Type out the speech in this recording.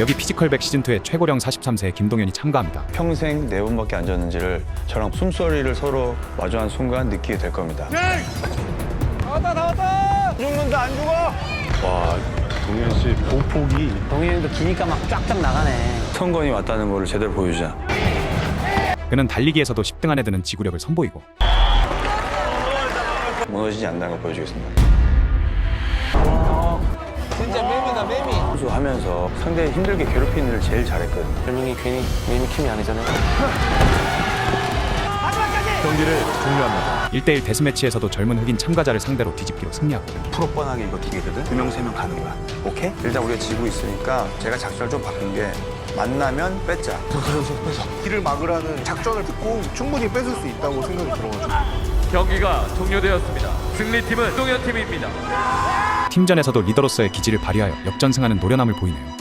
여기 피지컬백 시즌2의 최고령 43세 김동현이 참가합니다. 평생 네 번밖에 안 졌는지를 저랑 숨소리를 서로 마주한 순간 느끼게 될 겁니다. 와, 동현 씨 보폭이 동현이도 기니까 막 쫙쫙 나가네. 성건이 왔다는 거를 제대로 보여주자. 그는 달리기에서도 10등 안에 드는 지구력을 선보이고 무너지지 않는다는 걸 보여주겠습니다. 하면서 상대 힘들게 괴롭히는 일을 제일 잘했거든요. 별명이 괜히 매미 킴이 아니잖아. 경기를 종료합니다. 1대1 데스매치에서도 젊은 흑인 참가자를 상대로 뒤집기로 승리하고 프로 뻔하게 이거 기계거든. 두 명, 세 명 가는 거야. 오케이? 일단 우리가 지고 있으니까 제가 작전을 좀 바꾼 게 만나면 뺏자. 길을 막으라는 작전을 듣고 충분히 뺏을 수 있다고 생각이 들어가지고 경기가 종료되었습니다. 승리팀은 동현팀입니다. 팀전에서도 리더로서의 기질을 발휘하여 역전승하는 노련함을 보이네요.